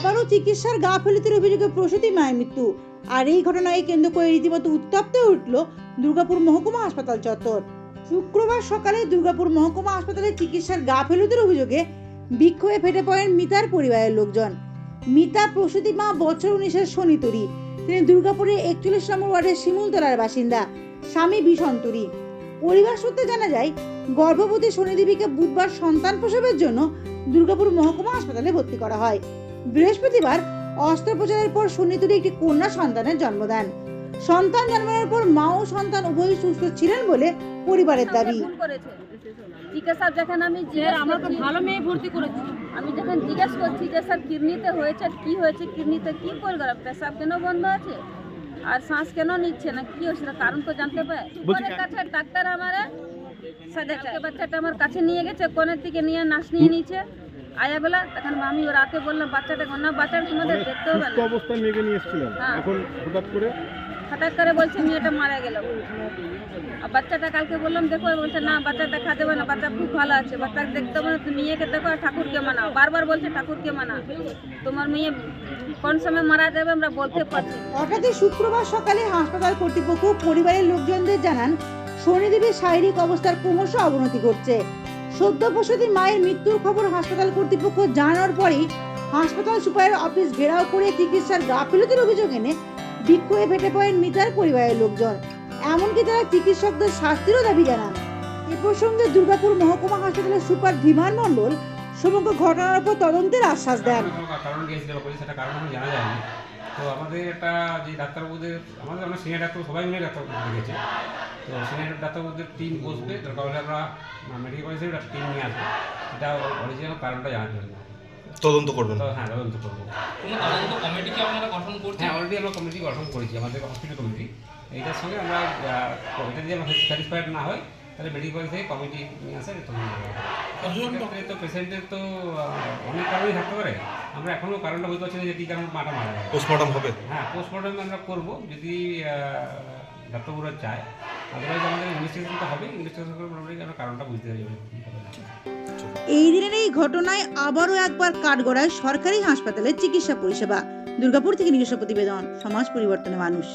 আবারও চিকিৎসার গাফিলতির অভিযোগে প্রসূতি মায়ের মৃত্যু। আর এই ঘটনাকে কেন্দ্র করে রীতিমতো উত্তপ্ত উঠল দুর্গাপুর মহকুমা হাসপাতাল চত্বর। শুক্রবার সকালে দুর্গাপুর মহকুমা হাসপাতালে চিকিৎসার গাফিলতির অভিযোগে বিক্ষোভে ফেটে পড়েন মিতার পরিবারের লোকজন। মিতা প্রসূতি মা বছর উনিশের শনিতরী তিনি দুর্গাপুরের একচল্লিশ নম্বর ওয়ার্ডের শিমুলতলার বাসিন্দা। স্বামী বিষন্তরী পরিবার সূত্রে জানা যায়, গর্ভবতী শনিদেবীকে বুধবার সন্তান প্রসবের জন্য দুর্গাপুর মহকুমা হাসপাতালে ভর্তি করা হয়। বৃহস্পতিবার অস্ত্রোপচারের পর সুনীতুরি একটি কন্যা সন্তানের জন্ম দেন। সন্তান জন্মানোর পর মা ও সন্তান উভয়ই সুস্থ ছিলেন বলে পরিবারের দাবি। টিকা স্যার যখন আমি জিজ্ঞেস আমরা তো ভালো মেয়ে ভর্তি করেছি। আমি যখন জিজ্ঞেস করছি যে স্যার কিডনিতে হয়েছে কি হয়েছে কিডনিতে কি করে গেল পেশাব কেন বন্ধ আছে? আর শ্বাস কেন নিচ্ছে না? কি হচ্ছে না কারণ তো জানতে পারে। কাছে? ডাক্তার আমারে বাচ্চাটা আমার কাছে নিয়ে গেছে কোনের দিকে নিয়ে নাচ নিয়ে নিয়েছে। আয়া বেলা তখন আমি ও রাতে বললাম বাচ্চাটাকে না বাচ্চাটা তোমাদের দেখতে হবে না। অবস্থায় মেয়েকে নিয়ে এসেছিলেন। হ্যাঁ। এখন হঠাৎ করে হঠাৎ করে বলছে মেয়েটা মারা গেল। আর বাচ্চাটা কালকে বললাম দেখো বলছে না বাচ্চাটা খাতে হবে না বাচ্চা খুব ভালো আছে বাচ্চাকে দেখতে হবে না তুমি মেয়েকে দেখো আর ঠাকুরকে মানাও। বারবার বলছে ঠাকুরকে মানা তোমার মেয়ে কোন সময় মারা যাবে আমরা বলতে পারছি না। হঠাৎই শুক্রবার সকালে হাসপাতাল কর্তৃপক্ষ পরিবারের লোকজনদের জানান শনিদেবীর শারীরিক অবস্থার ক্রমশ অবনতি ঘটছে। সদ্য মায়ের মৃত্যুর খবর হাসপাতাল কর্তৃপক্ষ জানার পরেই হাসপাতাল সুপারের অফিস ঘেরাও করে চিকিৎসার গাফিলতির অভিযোগ এনে বিক্ষোভে ফেটে পড়েন মিতার পরিবারের লোকজন। এমনকি তারা চিকিৎসকদের শাস্তিরও দাবি জানান। এ প্রসঙ্গে দুর্গাপুর মহকুমা হাসপাতালের সুপার ধীমান মণ্ডল সমগ্র ঘটনার উপর তদন্তের আশ্বাস দেন। তো আমাদের একটা যে ডাক্তারবাবুদের, আমাদের আমরা সিনিয়র ডাক্তার সবাই মিলে ডাক্তারবাবু গেছে তো সিনিয়র ডাক্তারবাবুদের টিম বসবে। দরকার হলে আমরা মেডিকেল কলেজের একটা টিম নিয়ে আসব। এটা অরিজিনাল কারণটা জানার জন্য। তদন্ত করবেন। তো হ্যাঁ তদন্ত করব। কোনো তদন্ত কমিটি কি আপনারা গঠন করছেন? হ্যাঁ অলরেডি আমরা কমিটি গঠন করেছি আমাদের হসপিটাল কমিটি এইটার সঙ্গে আমরা এটা যদি আমরা স্যাটিসফাইড না হয় তাহলে মেডিকেল কলেজ থেকে কমিটি নিয়ে আসে তদন্ত করব তো পেশেন্টের তো অনেক কারণই থাকতে পারে। আমরা এখনও কারণটা বুঝতে পারছি না যে কী কারণে মাটা মারা গেল পোস্টমর্টম হবে। হ্যাঁ পোস্টমর্টম আমরা করব। যদি ডাক্তারবাবুরা চায় এই দিনের এই ঘটনায় আবারও একবার কাঠগড়ায় সরকারি হাসপাতালে চিকিৎসা পরিষেবা। দুর্গাপুর থেকে নিজস্ব প্রতিবেদন, সমাজ পরিবর্তনে মানুষ।